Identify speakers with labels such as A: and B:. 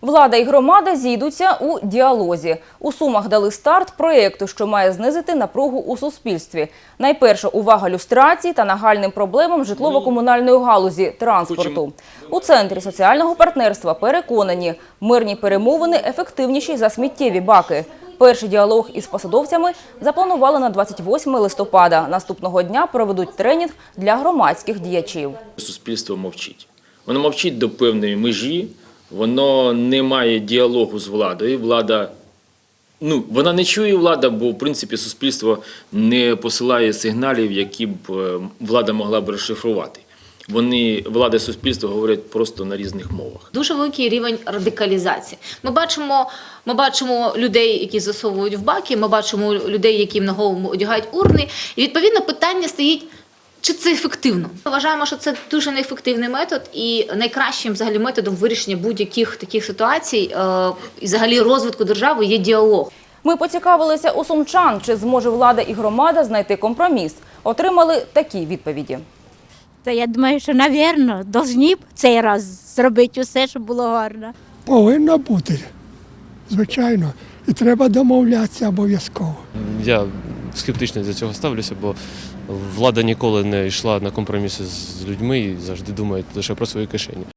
A: Влада і громада зійдуться у діалозі. У Сумах дали старт проєкту, що має знизити напругу у суспільстві. Найперша увага люстрації та нагальним проблемам житлово-комунальної галузі транспорту. У центрі соціального партнерства переконані, мирні перемовини ефективніші за сміттєві баки. Перший діалог із посадовцями запланували на 28 листопада. Наступного дня проведуть тренінг для громадських діячів.
B: Суспільство мовчить. Воно мовчить до певної межі, воно не має діалогу з владою. Влада, ну, вона не чує влада, бо в принципі суспільство не посилає сигналів, які б е, влада могла б розшифрувати. Вони, влада і суспільство говорять просто на різних мовах.
C: Дуже великий рівень радикалізації. Ми бачимо, ми бачимо людей, які засовують в баки. Ми бачимо людей, які на голову одягають урни. І відповідно питання стоїть. Чи це ефективно? Ми вважаємо, що це дуже неефективний метод, і найкращим взагалі методом вирішення будь-яких таких ситуацій е, і взагалі розвитку держави є діалог.
A: Ми поцікавилися у сумчан, чи зможе влада і громада знайти компроміс. Отримали такі відповіді.
D: Та я думаю, що, навірно, повинні б цей раз зробити усе, щоб було гарно.
E: Повинно бути, звичайно. І треба домовлятися обов'язково.
F: Я скептично до цього ставлюся, бо влада ніколи не йшла на компроміси з людьми і завжди думає лише про свої кишені.